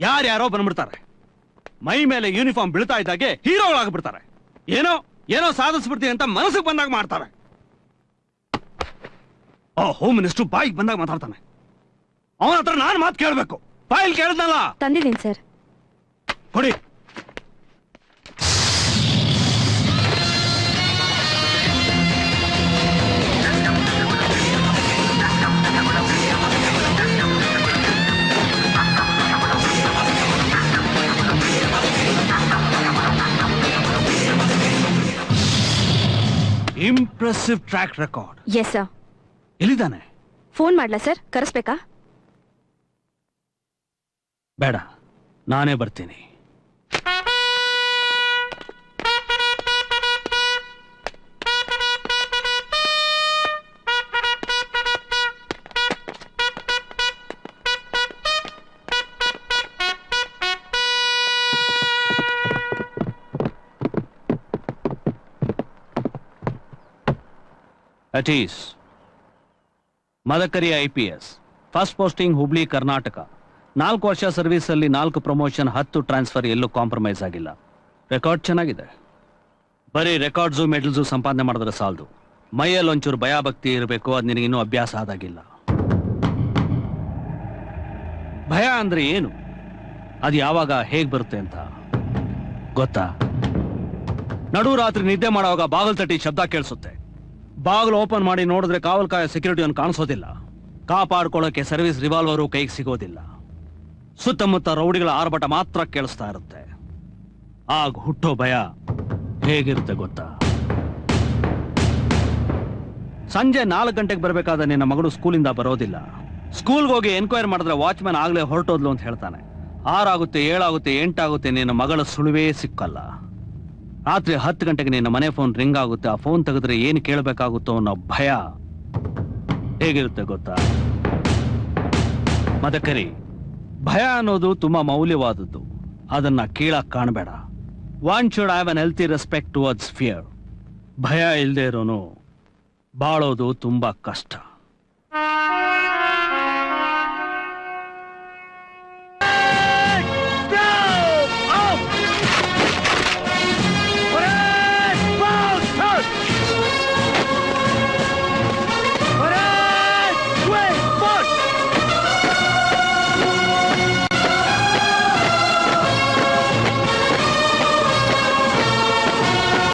ಯಾರ್ಯಾರೋ ಬಂದ್ಬಿಡ್ತಾರೆ. ಮೈ ಮೇಲೆ ಯೂನಿಫಾರ್ಮ್ ಬೀಳ್ತಾ ಇದ್ದಾಗೆ ಹೀರೋಗಳಾಗ್ಬಿಡ್ತಾರೆ ಏನೋ ಏನೋ ಸಾಧಿಸ್ಬಿಡ್ತೀನಿ ಅಂತ ಮನಸ್ಸಿಗೆ ಬಂದಾಗ ಮಾಡ್ತಾರೆ. ಆ ಹೋಮ್ ಮಿನಿಸ್ಟರ್ ಬಾಯಿಗೆ ಬಂದಾಗ ಮಾತಾಡ್ತಾನೆ. ಅವನ ಹತ್ರ ನಾನು ಮಾತು ಕೇಳಬೇಕು. ಫೈಲ್ ಕೇಳಿದ್ನಲ್ಲ? ತಂದಿದ್ದೀನಿ ಸರ್. ಕೊಡಿ. Impressive track record yes sir ಎಲ್ಲಿದ್ದಾನೆ? ಫೋನ್ ಮಾಡ್ಲಾ ಸರ್ ಕರೆಸ್ಬೇಕಾ? ಬೇಡ. ನಾನೇ ಬರ್ತೀನಿ. ಅಟೀಸ್ Madakari I P S first posting Hubli Karnataka ನಾಲ್ಕು ವರ್ಷ ಸರ್ವಿಸ್ ಅಲ್ಲಿ ನಾಲ್ಕು ಪ್ರಮೋಷನ್ ಹತ್ತು ಟ್ರಾನ್ಸ್ಫರ್ ಎಲ್ಲೂ ಕಾಂಪ್ರಮೈಸ್ ಆಗಿಲ್ಲ. ರೆಕಾರ್ಡ್ ಚೆನ್ನಾಗಿದೆ. ಬರೀ ರೆಕಾರ್ಡ್ಸು ಮೆಡಲ್ಸು ಸಂಪಾದನೆ ಮಾಡಿದ್ರೆ ಸಾಲದು. ಮೈಯಲ್ಲಿ ಒಂಚೂರು ಭಯಭಕ್ತಿ ಇರಬೇಕು, ಅದು ನಿನಗೆ ಇನ್ನೂ ಅಭ್ಯಾಸ ಆದಾಗಿಲ್ಲ. ಭಯ ಅಂದ್ರೆ ಏನು? ಅದು ಯಾವಾಗ, ಹೇಗ್ ಬರುತ್ತೆ ಅಂತ? ಗೊತ್ತಾ? ನಡು ರಾತ್ರಿ ನಿದ್ದೆ ಮಾಡುವಾಗ ಬಾಗಲ್ ತಟ್ಟಿ ಶಬ್ದ ಕೇಳಿಸುತ್ತೆ. ಬಾಗಿಲು ಓಪನ್ ಮಾಡಿ ನೋಡಿದ್ರೆ ಕಾವಲ್ ಕಾಯ ಸೆಕ್ಯೂರಿಟಿ ಅವ್ನು ಕಾಣಿಸೋದಿಲ್ಲ. ಕಾಪಾಡ್ಕೊಳ್ಳೋಕೆ ಸರ್ವಿಸ್ ರಿವಾಲ್ವರು ಕೈಗೆ ಸಿಗೋದಿಲ್ಲ. ಸುತ್ತಮುತ್ತ ರೌಡಿಗಳ ಆರ್ಭಟ ಮಾತ್ರ ಕೇಳಿಸ್ತಾ ಇರುತ್ತೆ. ಆಗ ಹುಟ್ಟೋ ಭಯ ಹೇಗಿರುತ್ತೆ ಗೊತ್ತಾ? ಸಂಜೆ ನಾಲ್ಕು ಗಂಟೆಗೆ ಬರಬೇಕಾದ ನಿನ್ನ ಮಗಳು ಸ್ಕೂಲಿಂದ ಬರೋದಿಲ್ಲ. ಸ್ಕೂಲ್ಗೆ ಹೋಗಿ ಎನ್ಕ್ವೈರ್ ಮಾಡಿದ್ರೆ ವಾಚ್ಮ್ಯಾನ್ ಆಗಲೇ ಹೊರಟೋದ್ಲು ಅಂತ ಹೇಳ್ತಾನೆ. ಆರಾಗುತ್ತೆ, ಏಳಾಗುತ್ತೆ, ಎಂಟಾಗುತ್ತೆ ನಿನ್ನ ಮಗಳ ಸುಳುವೇ ಸಿಕ್ಕಲ್ಲ. ರಾತ್ರಿ ಹತ್ತು ಗಂಟೆಗೆ ನಿನ್ನ ಮನೆ ಫೋನ್ ರಿಂಗ್ ಆಗುತ್ತೆ. ಆ ಫೋನ್ ತೆಗೆದ್ರೆ ಏನು ಕೇಳಬೇಕಾಗುತ್ತೋ ಅನ್ನೋ ಭಯ ಹೇಗಿರುತ್ತೆ ಗೊತ್ತಾ? ಮದಕರಿ, ಭಯ ಅನ್ನೋದು ತುಂಬಾ ಮೌಲ್ಯವಾದದ್ದು. ಅದನ್ನ ಕೀಳಕ್ ಕಾಣಬೇಡ. One should have an healthy respect towards fear ಭಯ ಇಲ್ಲದೆ ಇರೋನು ಬಾಳೋದು ತುಂಬಾ ಕಷ್ಟ.